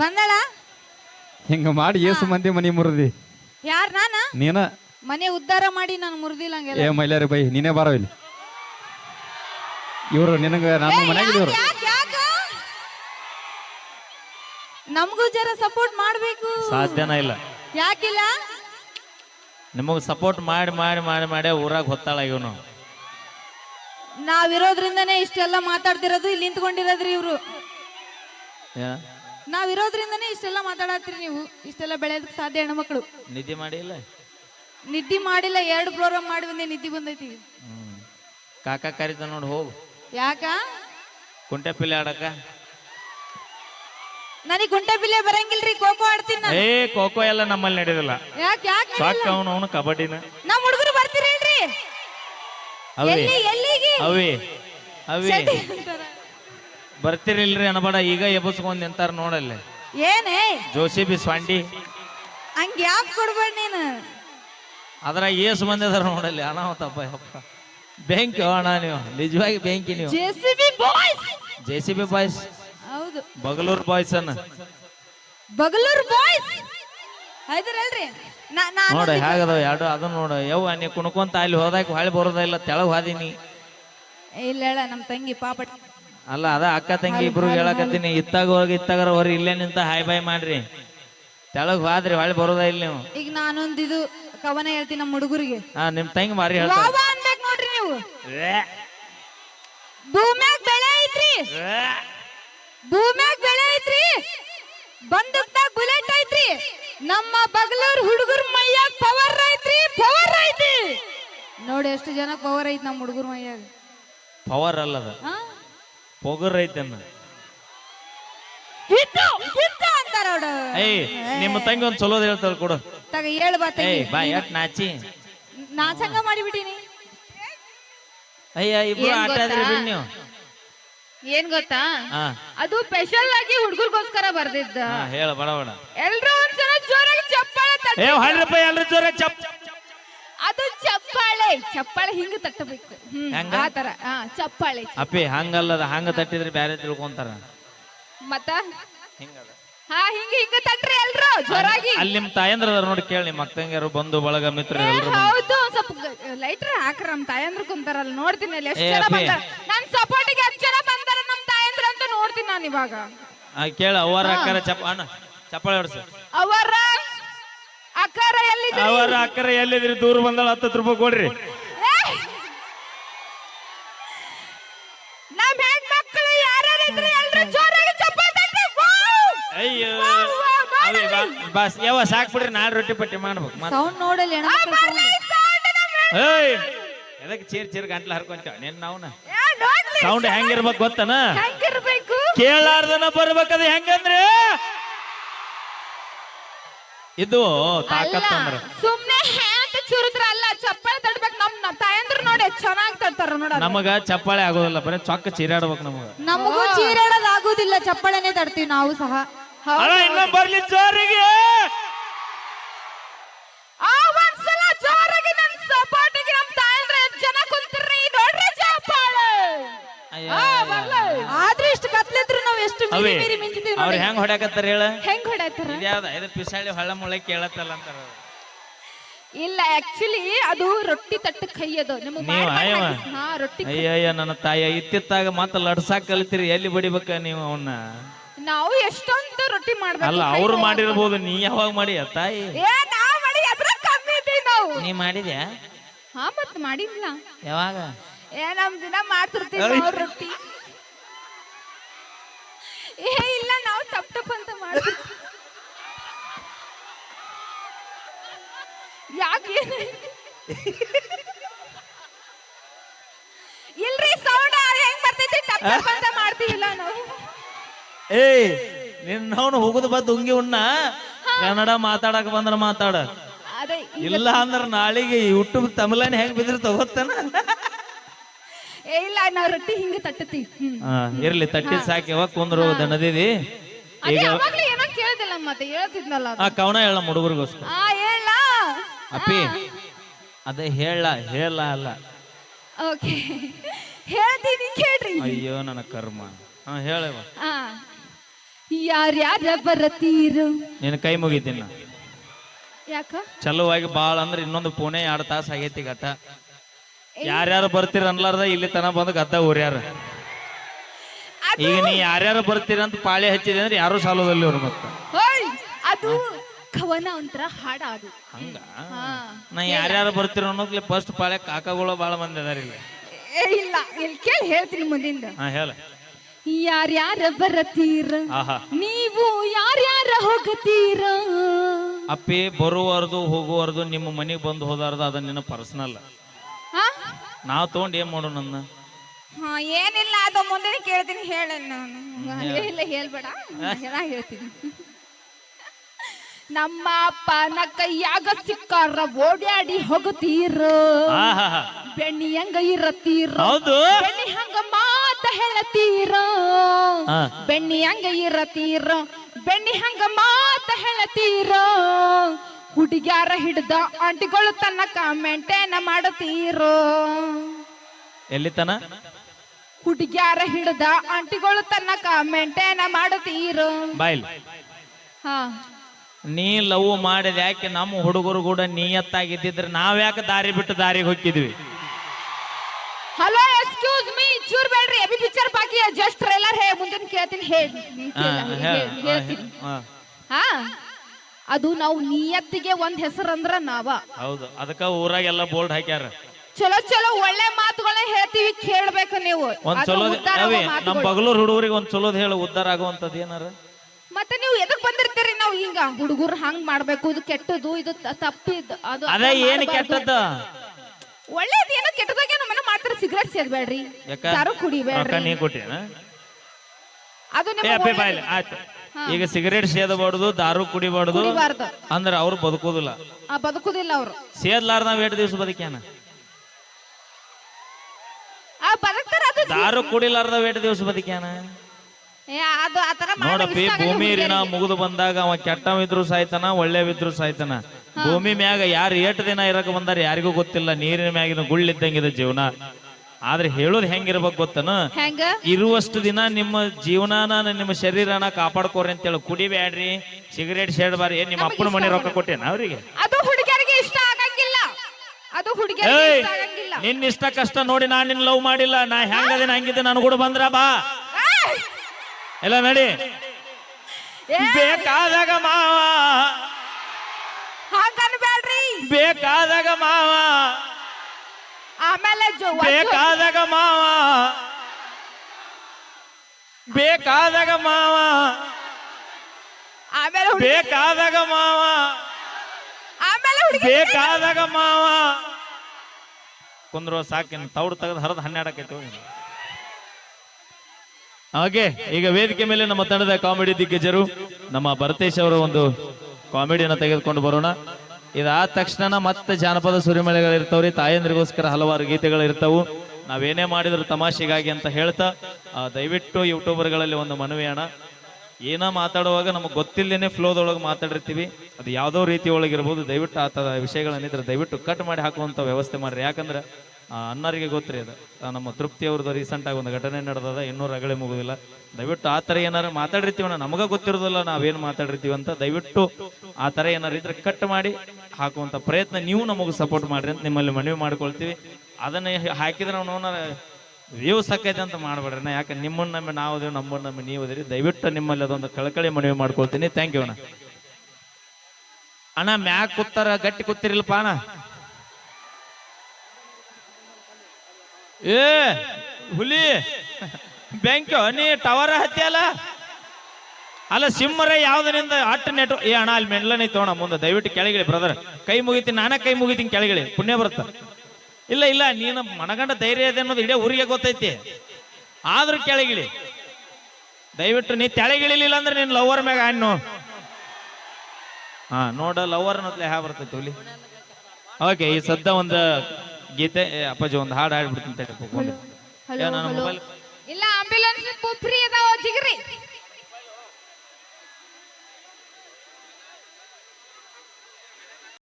ಬಂದಳ? ಹಿಂಗ ಮಾಡಿ ಏಸು ಮಂದಿ ಮನಿ ಮುರಿದಿ. ಯಾರ್ ನಾನ? ನೀನ? ಮನೆ ಉದ್ಧಾರ ಮಾಡಿ ನಾನು ಮುರಿದಿಲ್ಲ ಏ ಮೈಲಾರಿ ಬೈ ನೀನೇ ಬಾರೋ ಇಲ್ಲಿ. ಇವರು ನಿನಗ ನಮ್ಮ ಮನೆಗೆ ಇವರು ಯಾಕ್, ಯಾಕ್? ನಮಗೂ ಜರ ಸಪೋರ್ಟ್ ಮಾಡ್ಬೇಕು. ಸಾಧ್ಯನ ಇಲ್ಲ. ಯಾಕಿಲ್ಲ? ನಿಮಗ್ ಸಪೋರ್ಟ್ ಮಾಡಿ ಮಾಡಿ ಮಾಡಿ ಮಾಡಿ ಊರಾಗ ಹೊತ್ತಾಳ ಇವನು. ನಾವಿರೋದ್ರಿಂದನೇ ಇಷ್ಟೆಲ್ಲ ಮಾತಾಡ್ತಿರೋದು ಇಲ್ಲಿ ನಿಂತ್ಕೊಂಡಿರೋದ್ರಿ ಇವ್ರು. ನಾವಿರೋದ್ರಿಂದನೇ ಇಷ್ಟೆಲ್ಲ ಮಾತಾಡತ್ತೀರಿ ನೀವು? ಇಷ್ಟೆಲ್ಲ ಬೆಳೆಯೋದಕ್ಕೆ ಸಾಧ್ಯ ಹೆಣ್ಮಕ್ಳು? ನಿದ್ದೆ ಮಾಡಿಲ್ಲ? ನಿದ್ದೆ ಮಾಡಿಲ್ಲ ಎರಡು ಪ್ರೋಗ್ರಾಮ್ ಮಾಡಿ ಬಂದೆ ನಿದ್ದೆ ಬಂದೈತಿ. ಹ್ಮ್. ಕಾಕ ಕರೀತ ನೋಡಿ ಹೋಗು. ಯಾಕ? ಕುಂಟೆ ಪಿಲ್ಲೆ ಆಡಕ. ನನಗೆ ಗುಂಟೆ ಬಿಲ್ಲೆ ಬರಂಗಿಲ್ರಿ ಕೋಕೋ ಆಡ್ತೀನಿ ನಾನು. ಏ ಕೋಕೋ ಎಲ್ಲ ನಮ್ಮಲ್ಲಿ ನಡೆಯೋದಿಲ್ಲ ಯಾಕ ಯಾಕೆ ಸಾಕ ಅವನು ಅವನು ಕಬಡ್ಡಿನ. ನಮ್ಮ ಹುಡುಗರು ಬರ್ತೀರೇನ್ರಿ? ಅವೇ. ಎಲ್ಲಿ ಎಲ್ಲಿಗೆ? ಅವಿ. ಅವಿ. ಶೆಟ್ಟಿ ಅಂತಾರ. ಬರ್ತಿರಿಲ್ರಿ ಅನಬಡ ಈಗ ಎಬ್ಬಸ್ಕೊಂಡ್ ನಿಂತಾರ ನೋಡಲ್ಲಿ. ಏನೇ? ಜೋಶಿ ಬಿ ಸ್ವಾಂಡಿ. ಹಂಗ ಯಾಕೆ ಕೊಡ್ಬೇಡ ನೀನು? ಅದ್ರ ಏಸ್ ಮಂದಿ ಅದಾರ ನೋಡಲ್ಲಿ ಅನಾಹುತಪ್ಪ ಬ್ಯಾಂಕ್ ಬೆಂಕಿ ಅಣ್ಣ ನೀವು ನಿಜವಾಗಿ ಬೆಂಕಿ ನೀವು. JCB boys JCB C B boys ಹೌದು. ಬಗಲೂರ್ ಬಾಯ್ಸ್ ಅನ್ನ. ಬಗಲೂರ್ ಬಾಯ್ಸ್ ಹೈದರಲ್ರಿ? ನೋಡ ಹೇಗದ ಎರಡು ಅದನ್ನ ನೋಡ. ಯವ್ವ ನೀ ಕುಣ್ಕೊಂತ ಅಲ್ಲಿ ಹೋದಾಗ ಹೊಳೆ ಬರೋದಿಲ್ಲ ತೆಳಗ್ ಹಾದಿನಿ. ಇಲ್ಲ ನಮ್ಮ ತಂಗಿ ಪಾಪ ಅಲ್ಲ ಅದ ಅಕ್ಕ ತಂಗಿ ಇಬ್ರು ಹೇಳಕತ್ತೀನಿ. ಇತ್ತಾಗ ಹೋಗಿ ಇತ್ತಾಗರ ಹೊರ ಇಲ್ಲೇ ನಿಂತ ಹಾಯ್ ಬಾಯ್ ಮಾಡ್ರಿ. ತೆಳಗ್ ಹಾದ್ರಿ ಹೊಳೆ ಬರೋದ ಇಲ್ಲ ನೀವು. ಈಗ ನಾನೊಂದು ಇದು ಕವನ ಹೇಳ್ತೀನಿ ನಮ್ಮ ಹುಡುಗರಿಗೆ. ಹಾ ನಿಮ್ ತಂಗಿ ಮಾರಿ ಹೇಳ್ತಾರ ವಾವ ಅನ್ಬೇಕು ನೋಡ್ರಿ ನೀವು. ಭೂಮ್ಯಾಗ ಬೆಳೆ ಐತ್ರಿ. ಭೂಮ್ಯಾಗ ಬೆಳೆ ಐತ್ರಿ. ಬಂದೂಕ್ದಾಗ ಬುಲೆಟ್ ಐತ್ರಿ. ನಮ್ಮ ಬಗಲೂರ್ ಹುಡುಗರ ಮೈಯಾಗ ಪವರ್ ಐತ್ರಿ ಪವರ್ ಐತಿ ನೋಡಿ ಎಷ್ಟು ಜನ ಪವರ್ ಐತಿ ನಮ್ಮ ಹುಡುಗರ ಮೈಯಾಗ. ಪವರ್ ಅಲ್ಲದ. ಹಾ? ಪೊಗರ್ ಐತನ್ನ ಹಿಟ್ಟು ಹಿಟ್ಟು ಅಂತಾರ ಅವ್ರು. ಏಯ್ ನಿಮ್ಮ ತಂಗಿ ಒಂದ್ ಚಲೋದ್ ಹೇಳ್ತಾರ ಕೊಡು. ತಗ ಹೇಳು ಬಾ. ಏಯ್ ಬಾ ಎಟ್ ನಾಚಿ. ನಾಚಂಗ ಮಾಡಿಬಿಟ್ಟಿನಿ. ಅಯ್ಯ ಇಬ್ರು ಆಟ ಆದ್ರಿ ಬಿಡ್ ನೀವು. ಏನ್ ಗೊತ್ತಾ? ಹಾ. ಅದು ಸ್ಪೆಷಲ್ ಆಗಿ ಹುಡುಗರ್ಗೋಸ್ಕರ ಬರ್ದಿದ್ದ. ಹಾ ಹೇಳ ಬಡ ಬಡ. ಎಲ್ರು ಒಂದ್ಸಲ ಜೋರಾಗಿ ಚಪ್ಪಾಳೆ ತಟ್ಟಿ ಏ ಜೋರಾಗಿ ಚಪ್ ಅದು ಚಪ್ಪಾಳೆ. ಚಪ್ಪಾಳೆ ಹಿಂಗ ತಟ್ಟಬೇಕು. ಹ್ಮ್ ಹೆಂಗ? ಆ ತರ. ಹಾ ಚಪ್ಪಾಳೆ. ಅಪ್ಪಿ ಹಂಗಲ್ಲದ ಹಂಗ ತಟ್ಟಿದ್ರೆ ಬ್ಯಾರೆ ತಿಳ್ಕೊಂತಾರ. ಮತ್ತ? ಹಾ ಹಿಂಗ ಹಿಂಗ ತಟ್ರಿ ಎಲ್ರು ಜೋರಾಗಿ. ಅಲ್ಲಿ ನಿಮ್ ತಾಯಂದ್ರ ಅದಾರ ನೋಡಿ ಕೇಳಿ ನಿಮ್ಮ ಅಕ್ಕಂಗ್ಯಾರು ಬಂಧು ಬಳಗ ಮಿತ್ರ ಏ, ಎಲ್ರು ಹೌದು ಒಂದ್ ಸ್ವಲ್ಪ ಲೈಟ್ರ್ ಹಾಕ್ರ ನಮ್ ತಾಯಂದ್ರ ಕುಂತಾರಲ್ಲ ನೋಡ್ತೀನಿ ಅಲ್ಲಿ ಎಷ್ಟು ಏ, ಜನ ಅಪ್ಪಿ. ಬಂದಾರ. ನನ್ ಸಪೋರ್ಟಿಗೆ ಎಷ್ಟು ಜನ ಬಂದಾರ ನಮ್ಮ ತಾಯಂದ್ರ ಅಂತ ನೋಡ್ತೀನಿ ನಾನು ಇವಾಗ. ಆ, ಕೇಳ ಅವರ ಅಕ್ಕಾರ ಚಪ್ಪ ಅಣ್ಣ ಚಪ್ಪಾಳೆ ಹೊಡ್ಸ. ಅವರ ಅಕ್ಕಾರ ಎಲ್ಲಿ ಅವರ ಅಕ್ಕರ ಎಲ್ಲಿದ್ರಿ ದೂರ ಬಂದಳ ಹತ್ತತ್ತು ರೂಪಾಯಿ ಕೊಡ್ರಿ. ನಮ್ ಹೆಣ್ಮಕ್ಳು ಯಾರ್ಯಾರು ಇದ್ರಿ ಎಲ್ರು ಜೋರಾಗಿ ಚಪ್ಪಾಳೆ ತಟ್ರಿ ವಾವ್! ಅಯ್ಯೋ ಬಾ ಬಸ್ ಯಾವ ಸಾಕ್ ಬಿಡ್ರಿ ನಾಳೆ ರೊಟ್ಟಿ ಪಟ್ಟಿ ಮಾಡ್ಬೇಕು ಮತ್ತ್ ಸೌಂಡ್ ನೋಡಲ್ಲ ಏಯ್! ಚೀರ್ ಚೀರ್ ಗಂಟ್ಲ ಹರ್ಕೊಂತೇವ ನಿನ್ನ ನಾವು ಸೌಂಡ್ ಹೆಂಗಿರ್ಬೇಕು ಗೊತ್ತನ? ಹೆಂಗಿರ್ಬೇಕು? ಕೇಳಾರ್ದನ ಬರ್ಬೇಕದ ಹೆಂಗಂದ್ರೆ? ಇದು ತಾಕತ್ ಅಂದ್ರ. ಸುಮ್ನೆ ಹ್ಯಾಂತ ಚುರುದ್ರ ಅಲ್ಲ ಚಪ್ಪಾಳೆ ತಡ್ಬೇಕು ನಮ್ ನಮ್ ತಾಯಂದ್ರು ನೋಡಿ ಚೆನ್ನಾಗಿ ತಡ್ತಾರ ನೋಡ ನಮಗ ಚಪ್ಪಾಳೆ ಆಗೋದಿಲ್ಲ ಬರೀ ಚೊಕ್ಕ ಚೀರಾಡ್ಬೇಕು ನಮಗ. ನಮಗೂ ಚೀರಾಡೋದ್ ಆಗೋದಿಲ್ಲ ಚಪ್ಪಳನೆ ತಡ್ತೀವಿ ನಾವು ಸಹ. ಅಣ್ಣ ಇನ್ನ ಬರ್ಲಿ ಜೋರಿಗೆ. ಆ ಒಂದ್ಸಲ ಜೋರಾಗಿ ನನ್ ಸಪೋರ್ಟಿಗೆ ನಮ್ ತಾಯಂದ್ರ ಜನ ಕುಂತಿರ್ರಿ ನೋಡ್ರಿ ಚಪ್ಪಾಳೆ ಅಯ್ಯ, ಅವೇ ಅವ್ರ ಹೆಂಗ್ ಹೊಡ್ಯಾಕತ್ತಾರ ಹೇಳ? ಹೆಂಗ್ ಹೊಡ್ಯಾತಾರ ಇದ್ಯಾವ್ದ ಇದು ಪಿಸಾಳಿ ಹಳ್ಳ ಮುಳ್ಳ ಕೇಳತ್ತಲ್ಲ ಅಂತಾರ ಅವ್ರು. ಇಲ್ಲ ಆಕ್ಚುಲಿ ಅದು ರೊಟ್ಟಿ ತಟ್ಟ ಕೈ ಅದು. ನಿಮ್ಗ್ ನೀವು ಮಾಡ್- ಮಾಡ್ ಅಯ್ಯವ. ಹಾಕಿ- ಹಾ ರೊಟ್ಟಿ ಅಯ್ಯ ಅಯ್ಯ ನನ್ನ ತಾಯ ಇತ್ತಿತ್ತಾಗ ಮತ್ತ ಲಡ್ಸಾಕ್ ಕಲಿತೀರಿ ಎಲ್ಲಿ ಬಡಿಬೇಕ ನೀವು ಅವನ್ನ ನಾವು ಎಷ್ಟೊಂದು ರೊಟ್ಟಿ ಮಾಡ್ಬೇಕು ಅಲ್ಲ ಕೈ ಅವ್ರು ನೋವು. ಮಾಡಿರ್ಬೋದು ನೀ ಯಾವಾಗ ಮಾಡಿ ತಾಯಿ? ಏ ನಾವ್ ಮಾಡಿ ಅದ್ರ ಕಮ್ಮಿ ಇದೀವಿ ನಾವು. ನೀ ಮಾಡಿದ್ಯಾ? ಹಾ ಮತ್ ಮಾಡಿಲ್ಲ. ಯಾವಾಗ? ಏ ನಮ್ ದಿನ ಮಾಡ್ತಿರ್ತೀವಿ ನಾವು ರೊಟ್ಟಿ ಏ ಇಲ್ಲ ನಾವು ಟಪ್ ಟಪ್ ಅಂತ ಮಾಡ್ತೀವಿ ಯಾಕೆ? ಇಲ್ರಿ ಸೌಂಡ್ ಹೆಂಗ್ ಬರ್ತೈತಿ? ಟಪ್ ಟಪ್ ಅಂತ ಮಾಡ್ತೀವಿಲ್ಲ ನಾವು. ಏಯ್ ನಿನ್ನ ಅವನು ಹೋಗುದು ಬದ್ದು ಉಂಗಿ ಉಣ್ಣ ಕನ್ನಡ ಮಾತಾಡಕ ಬಂದ್ರ ಮಾತಾಡ. ಅದೇ ಇಲ್ಲ ಅಂದ್ರ ನಾಳಿಗೆ ಯೂಟ್ಯೂಬ್ ತಮಿಳನ್ ಹೆಂಗ್ ಬಿದ್ರೆ ತಗೋತಾನ? ಏ ಇಲ್ಲ ನಾವ್ ರೊಟ್ಟಿ ಹಿಂಗ ತಟ್ಟತಿ ಹಾ ಇರ್ಲಿ ತಟ್ಟಿ ಸಾಕಿ ಯಾವಾಗ ಕುಂದ್ರು ನದಿದಿ ಅದೇ ಈಗ ಯಾವಾಗ್ಲೂ ಏನೋ ಕೇಳ್ದಿಲ್ಲ ಮತ್ತೆ ಹೇಳ್ತಿದ್ನಲ್ಲ ಅದು. ಆ ಕವನ ಹೇಳ ಹುಡುಗರಿಗೋಸ್ಕರ. ಆ ಹೇಳ. ಅಪ್ಪಿ ಅದೇ ಹೇಳ ಹೇಳ ಅಲ್ಲ. ಓಕೆ. ಹೇಳ್ತೀನಿ ಕೇಳ್ರಿ. ಅಯ್ಯೋ ನನ್ನ ಕರ್ಮ. ಹಾ ಹೇಳವ ಆ. ಯಾರ್ಯಾರ ಬರತೀರು ನಿನ್ನ ಕೈ ಮುಗಿತೀನಿ ನಾ. ಯಾಕ? ಚಲುವಾಗಿ ಬಾಳ ಅಂದ್ರೆ ಇನ್ನೊಂದು ಪುಣೆ ಎರಡು ತಾಸು ಆಗೈತಿ ಗತ. ಯಾರ್ಯಾರು ಬರ್ತೀರ ಅನ್ಲಾರ್ದ ಇಲ್ಲಿ ತನ ಬಂದು ಗದ್ದ ಊರ್ಯಾರ. ಈಗ ನೀ ಯಾರ್ಯಾರು ಬರ್ತೀರ ಅಂತ ಪಾಳೆ ಹಚ್ಚಿದೆ ಅಂದ್ರೆ ಯಾರು ಸಾಲೋದಲ್ಲಿ ಅವ್ರು ಮತ್ತೆ? ಹೋಯ್ ಅದು ಕವನ ಒಂಥರ ಹಾಡ ಅದು. ಹಂಗ? ಹಾ. ನಾ ಯಾರ್ಯಾರು ಬರ್ತೀರ ಅನ್ನೋದ್ಲೆ ಫಸ್ಟ್ ಪಾಳೆ ಕಾಕಗಳು ಬಾಳ ಮಂದಿ ಅದಾರ ಇಲ್ಲಿ. ಏ ಇಲ್ಲ ಇಲ್ಲಿ ಕೇಳಿ ಹೇಳ್ತೀನಿ ಮುಂದಿಂದ. ಹಾ ಹೇಳ. ಯಾರ್ಯಾರ ಬರತೀರ? ಆಹಾ. ನೀವು ಯಾರ್ಯಾರ ಹೋಗತೀರ? ಅಪ್ಪಿ ಬರುವರ್ದು ಹೋಗುವರ್ದು ನಿಮ್ಮ ಮನೆಗೆ ಬಂದು ಹೋದಾರ್ದು ಅದ ನಿನ್ನ ಪರ್ಸನಲ್ ಹಾ ನಾವ್ ತಗೊಂಡ್ ಏನ್ ಮಾಡೋಣ ನನ್ನ? ಹಾ ಏನಿಲ್ಲ ಅದು ಮುಂದೆ ಕೇಳ್ತೀನಿ ಹೇಳ ನಾನು. ಇಲ್ಲ ಇಲ್ಲ ಹೇಳ್ಬೇಡ. ನಾ ಹೇಳ್ತೀನಿ. ನಮ್ಮ ಅಪ್ಪನ ಕೈಯಾಗ ಸಿಕ್ಕಾರ ಓಡ್ಯಾಡಿ ಹೋಗುತ್ತೀರ ಆಹಾ ಬೆಣ್ಣಿ ಹಂಗ ಇರತ್ತೀರ. ಹೌದು. ಬೆಣ್ಣಿ ಹಂಗ ಮಾತ ಹೇಳತೀರ. ಬೆಣ್ಣಿ ಹಂಗ ಇರತೀರ ಬೆಣ್ಣಿ ಹಂಗ ಮಾತ ಹೇಳತೀರ ಹುಡುಗ್ಯಾರ ಹಿಡ್ದ ಆಂಟಿಗಳು ತನ್ನ ಕಾಮೆಂಟೇನ ಮಾಡತೀರೋ. ಎಲ್ಲಿ ತನ? ಹುಡುಗ್ಯಾರ ಹಿಡ್ದ ಆಂಟಿಗಳು ತನ್ನ ಮೇಂಟೈನ್ ಮಾಡತೀರು ಬಾಯ್ಲ್. ಹಾ. ನೀ ಲವ್ ಮಾಡಿದ ಯಾಕೆ ನಮ್ಮ ಹುಡುಗರು ಕೂಡ ನೀಯತ್ತಾಗಿದ್ದಿದ್ರೆ ನಾವ್ ಯಾಕೆ ದಾರಿ ಬಿಟ್ಟು ದಾರಿಗೆ ಹೋಗಿದ್ವಿ? ಹಲೋ ಎಕ್ಸ್ಕ್ಯೂಸ್ ಮೀ ಚೂರ್ ಬೇಡ್ರಿ. ಎಬಿ ಪಿಕ್ಚರ್ ಬಾಕಿ ಜಸ್ಟ್ ಟ್ರೈಲರ್ ಹೇ ಮುಂದಿನ ಕೇಳ್ತೀನಿ ಹೇಳಿ ಹೇಳ್ತೀನಿ ಹಾ, ಹಾ ಅದು ನಾವು ನಿಯತ್ತಿಗೆ ಒಂದ್ ಹೆಸರು ಅಂದ್ರ ನಾವ. ಹೌದು. ಅದಕ್ಕ ಊರಾಗೆಲ್ಲ ಬೋರ್ಡ್ ಹಾಕ್ಯಾರ. ಚಲೋ ಚಲೋ ಒಳ್ಳೆ ಮಾತುಗಳನ್ನ ಹೇಳ್ತೀವಿ ಕೇಳ್ಬೇಕು ನೀವು. ಒಂದ್ ಅದು ಚಲೋ ಉದ್ಧಾರ ಆಗೋ ಅವಿ ನಮ್ ಮಾತುಗಳು. ಬಗಲೂರ್ ಹುಡುಗರಿಗೆ ಒಂದ್ ಚಲೋದ್ ಹೇಳು ಉದ್ದಾರ ಆಗುವಂತದ್ ಏನಾರ? ಮತ್ತೆ ನೀವು ಎದಕ್ ಬಂದಿರ್ತೀರಿ ನಾವು ಹಿಂಗ? ಹುಡುಗರು ಹಂಗ್ ಮಾಡ್ಬೇಕು ಇದು ಕೆಟ್ಟದು ಇದು ತಪ್ಪು ತಪ್ಪಿದ್ ಅದು ಅದೇ ಏನು ಕೆಟ್ಟದ್ದ? ಒಳ್ಳೇದ್ ಏನೋ ಕೆಟ್ಟದಾಗ ನಮ್ಮ ಮಾಡ್ತಾರೆ ಸಿಗರೇಟ್ ಯಾಕ? ದಾರು ರೊಕ್ಕ ಕುಡಿಬೇಡ್ರಿ ನೀ ಕೊಟ್ಟಿನ ಅದು ಏ ನಿಮ್ಗೆ ಅಪ್ಪಿ ಒಳ್ಳೇದು. ಬಾಯ್ಲಿ ಆಯ್ತು. ಈಗ ಸಿಗರೇಟ್ ಸೇದಬಾರ್ದು ದಾರು ಕುಡಿಬಾರ್ದು ಕುಡಿಬಾರ್ದು. ಅಂದ್ರೆ ಅವ್ರು ಬದುಕೋದಿಲ್ಲ. ಆ ಬದುಕುದಿಲ್ಲ ಅವ್ರು. ಸೇದ್ಲಾರ್ದ ನಾವ್ ಎರಡು ದಿವಸ ಬದುಕ್ಯಾನ ಆ ಬದುಕ್ತಾರ ಅದು ದಾರು ಕುಡಿಲಾರ್ದ ಎರಡು ದಿವಸ ಬದುಕ್ಯಾನ? ಏ, ಅದು ಆತರ ನೋಡಪ್ಪಿ ಭೂಮಿ ಋಣ ಮುಗಿದು ಬಂದಾಗ ಅವ ಕೆಟ್ಟವಿದ್ರು ಸಾಯ್ತಾನ ಒಳ್ಳೆವಿದ್ರು ಸಾಯ್ತಾನ. ಭೂಮಿ ಮ್ಯಾಗ ಯಾರು ಏಟ್ ದಿನ ಇರಕ ಬಂದಾರ ಯಾರಿಗೂ ಗೊತ್ತಿಲ್ಲ ನೀರಿನ ಮ್ಯಾಗಿನ ಗುಳ್ಳಿದ್ದಂಗಿದೆ ಜೀವನ. ಆದ್ರೆ ಹೇಳೋದ್ ಹೆಂಗಿರ್ಬೇಕು ಗೊತ್ತನ? ಹೆಂಗ? ಇರುವಷ್ಟು ದಿನ ನಿಮ್ಮ ಜೀವನಾನ ನಿಮ್ಮ ಶರೀರನ ಕಾಪಾಡ್ಕೋರಿ ಅಂತೇಳಿ ಕುಡಿಬ್ಯಾಡ್ರಿ ಸಿಗರೇಟ್ ಸೇಡ್ಬಾರಿ ಏನ್ ನಿಮ್ಮ ಅಪ್ಪನ ಮನೆ ರೊಕ್ಕ ಕೊಟ್ಟೇನ ಅವ್ರಿಗೆ ಅದು ಅದು ಏಯ್ ನಿನ್ನ ಇಷ್ಟ ಕಷ್ಟ ನೋಡಿ ನಾನು ನಿನ್ ಲವ್ ಮಾಡಿಲ್ಲ. ನಾ ಹೆಂಗದಿನ ಹಂಗಿದ್ದೆ ನಾನು ಕೂಡ ಬಂದ್ರ ಬಾ! ಎಲ್ಲ ನಡಿ. ಬೇಕಾದಾಗ ಮಾವ. ಬೇಕಾದಾಗ ಮಾವ. ಆಮೇಲೆ ಜೊ- ಒಂದು- ಬೇಕಾದಾಗ ಮಾವ. ಬೇಕಾದಾಗ ಮಾವ. ಆಮೇಲೆ ಹುಡುಗಿ ಬೇಕಾದಾಗ ಮಾವ. ಬೇಕಾದಾಗ ಮಾವ. ಕುಂದ್ರೋ ಸಾಕಿನ ತೌಡ್ ತೆಗೆದು ಹರಿದು ಹನ್ನೆರಡಕ್ಕೆ ಹೋಗಿ. ಈಗ ವೇದಿಕೆ ಮೇಲೆ ನಮ್ಮ ತಂಡದ ಕಾಮಿಡಿ ದಿಗ್ಗಜರು, ನಮ್ಮ ಭರತೇಶ್ ಅವರ ಒಂದು ಕಾಮಿಡಿಯನ್ನು ತೆಗೆದುಕೊಂಡು ಬರೋಣ. ಇದಾದ ತಕ್ಷಣ ಮತ್ತೆ ಜಾನಪದ ಸುರಿಮಳೆಗಳು ಇರ್ತಾವ್ರಿ ತಾಯಂದ್ರಿಗೋಸ್ಕರ ಹಲವಾರು ಗೀತೆಗಳು ಇರ್ತಾವು ನಾವೇನೇ ಮಾಡಿದ್ರು ತಮಾಷೆಗಾಗಿ ಅಂತ ಹೇಳ್ತಾ ದಯವಿಟ್ಟು ಯೂಟ್ಯೂಬರ್ಗಳಲ್ಲಿ ಒಂದು ಮನವಿ ಅಣ್ಣ ಏನ ಮಾತಾಡುವಾಗ ನಮಗೆ ಗೊತ್ತಿಲ್ಲೇನೆ ಫ್ಲೋದೊಳಗೆ ಮಾತಾಡಿರ್ತೀವಿ. ಅದು ಯಾವುದೋ ರೀತಿ ಒಳಗಿರ್ಬೋದು. ದಯವಿಟ್ಟು ಆ ಥರ ವಿಷಯಗಳನ್ನಿದ್ರೆ ದಯವಿಟ್ಟು ಕಟ್ ಮಾಡಿ ಹಾಕುವಂಥ ವ್ಯವಸ್ಥೆ ಮಾಡ್ರಿ. ಯಾಕಂದ್ರೆ ಅನ್ನರಿಗೆ ಗೊತ್ತಿರಿ ಅದು. ನಮ್ಮ ತೃಪ್ತಿ ಅವ್ರದ್ದು ರೀಸೆಂಟಾಗಿ ಒಂದು ಘಟನೆ ನಡೆದದ. ಇನ್ನೂ ರಗಳೆ ಮುಗುದಿಲ್ಲ. ದಯವಿಟ್ಟು ಆ ಥರ ಏನಾರು ಮಾತಾಡಿರ್ತೀವಣ್ಣ. ನಮಗೆ ಗೊತ್ತಿರೋದಿಲ್ಲ ನಾವೇನು ಮಾತಾಡಿರ್ತೀವಿ ಅಂತ. ದಯವಿಟ್ಟು ಆ ಥರ ಏನಾರು ಇದ್ರೆ ಕಟ್ ಮಾಡಿ ಹಾಕುವಂಥ ಪ್ರಯತ್ನ ನೀವು ನಮಗೆ ಸಪೋರ್ಟ್ ಮಾಡ್ರಿ ಅಂತ ನಿಮ್ಮಲ್ಲಿ ಮನವಿ ಮಾಡ್ಕೊಳ್ತೀವಿ. ಅದನ್ನ ಹಾಕಿದ್ರೆ ನಾವು ವ್ಯೂಸ್ ಸಕೈತೆ ಅಂತ ಮಾಡ್ಬೇಡ್ರಿ. ನಾ ಯಾಕೆ ನಿಮ್ಮನ್ನ ನಮ್ಮ ನಾವು ಅದೇವು ನಮ್ಮನ್ನ ನಂಬಿ ನೀವು ಅದ್ರಿ ದಯವಿಟ್ಟು ನಿಮ್ಮಲ್ಲಿ ಅದೊಂದು ಕಳಕಳಿ ಮನವಿ ಮಾಡ್ಕೊಳ್ತೀನಿ. ಥ್ಯಾಂಕ್ ಯು ಅಣ್ಣ. ಅಣ್ಣ ಮ್ಯಾಕ್ ಕೂತಾರ, ಗಟ್ಟಿ ಕೂತಿರಿಲ್ಪ ಅಣ್ಣ. ಏ, ಹುಲಿ ಬ್ಯಾಂಕ್ ನೀ ಟವರ್ ಹತ್ತಿಯಲ್ಲ ಅಲ್ಲ? ಸಿಮ್ಮರ ಯಾವ್ದರಿಂದ ಅಟ್ ನೆಟ್ ಏ ಅಣ್ಣ, ಅಲ್ಲಿ ಮೆಂಡ್ಲನೇ ತೋಣ ಮುಂದೆ ದಯವಿಟ್ಟು ಕೆಳಗಿಳಿ ಬ್ರದರ್ ಕೈ ಮುಗಿತೀನಿ, ನಾನೇ ಕೈ ಮುಗಿತೀನಿ, ಕೆಳಗಿಳಿ. ಪುಣ್ಯ ಬರುತ್ತ? ಇಲ್ಲ ಇಲ್ಲ ನೀನು ಮನಗಂಡ ಧೈರ್ಯ ಇದೆ ಅನ್ನೋದು ಇಡೀ ಊರಿಗೆ ಗೊತ್ತೈತಿ. ಆದ್ರೂ ಕೆಳಗಿಳಿ. ದಯವಿಟ್ಟು ನೀ ತೆಳಗಿಳಿಲಿಲ್ಲ ಅಂದ್ರೆ ನೀನ್ ಲವರ್ ಮ್ಯಾಗ ಹಣ್ಣು. ಹಾ ನೋಡ ಲವರ್ ಅನ್ನೋದ್ಲೆ ಹ್ಯಾ ಬರ್ತೈತಿ ಹುಲಿ. ಓಕೆ ಈ ಸದ್ದ ಒಂದು ಗೀತೆ ಅಪ್ಪಾಜಿ ಒಂದು ಹಾಡು ಹಾಡ್ಬಿಡ್ತೀನಿ ತಡಿ, ಇಲ್ಲ ಆಂಬ್ಯುಲೆನ್ಸ್ ಫ್ರೀ ಅದಾವ ಜಿಗ್ರಿ.